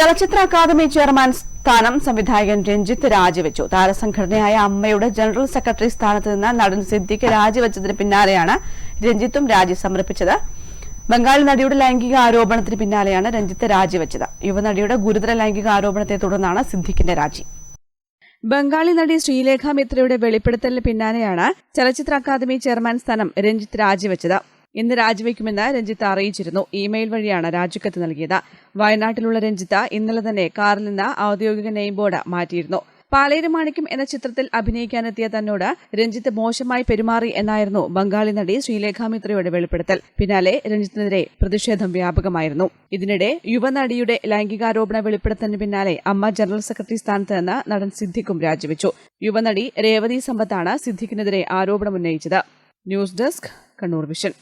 ചലച്ചിത്ര academy chairman സ്ഥാനം സംവിധായകൻ രഞ്ജിത്ത് രാജിവെച്ചു. താരസംഘടനയായ അമ്മയുടെ ജനറൽ സെക്രട്ടറി സ്ഥാനത്ത് നിന്ന് നടൻ സിദ്ദിഖ് രാജിവെച്ചതിന് പിന്നാലെയാണ് രഞ്ജിത്തും രാജി സമർപ്പിച്ചത്. ബംഗാളി നടിയുടെ ലൈംഗിക ആരോപണത്തിന് പിന്നാലെയാണ് രഞ്ജിത്ത് രാജിവെച്ചത്. യുവനടിയുടെ ഗുരുതര ലൈംഗിക ആരോപണത്തെ തുടർന്നാണ് സിദ്ദിഖിന്റെ രാജി. ബംഗാളി നടി ശ്രീലേഖ മിത്രയുടെ വെളിപ്പെടുത്തലിന് പിന്നാലെയാണ് ചലച്ചിത്ര അക്കാദമി ചെയർമാൻ സ്ഥാനം രഞ്ജിത്ത് രാജിവെച്ചത്. ഇന്ന് രാജിവെക്കുമെന്ന് രഞ്ജിത്ത് അറിയിച്ചിരുന്നു. ഇമെയിൽ വഴിയാണ് രാജിക്കത്ത് നൽകിയത്. വയനാട്ടിലുള്ള രഞ്ജിത്ത് ഇന്നലെ തന്നെ കാറിൽ നിന്ന് ഔദ്യോഗിക നെയിം ബോർഡ് മാറ്റിയിരുന്നു. പാലേരി മാണിക്യം എന്ന ചിത്രത്തിൽ അഭിനയിക്കാനെത്തിയ തന്നോട് രഞ്ജിത്ത് മോശമായി പെരുമാറി എന്നായിരുന്നു ബംഗാളി നടി ശ്രീലേഖ മിത്രയുടെ വെളിപ്പെടുത്തൽ. പിന്നാലെ രഞ്ജിത്തിനെതിരെ പ്രതിഷേധം വ്യാപകമായിരുന്നു. ഇതിനിടെ യുവനടിയുടെ ലൈംഗികാരോപണ വെളിപ്പെടുത്തലിന് പിന്നാലെ അമ്മ ജനറൽ സെക്രട്ടറി സ്ഥാനത്ത് നിന്ന് നടൻ സിദ്ദിഖും രാജിവെച്ചു. യുവനടി രേവതി സമ്പത്താണ് സിദ്ദിഖിനെതിരെ ആരോപണമുന്നയിച്ചത് ന്യൂസ് ഡെസ്ക് കണ്ണൂർ വിഷൻ.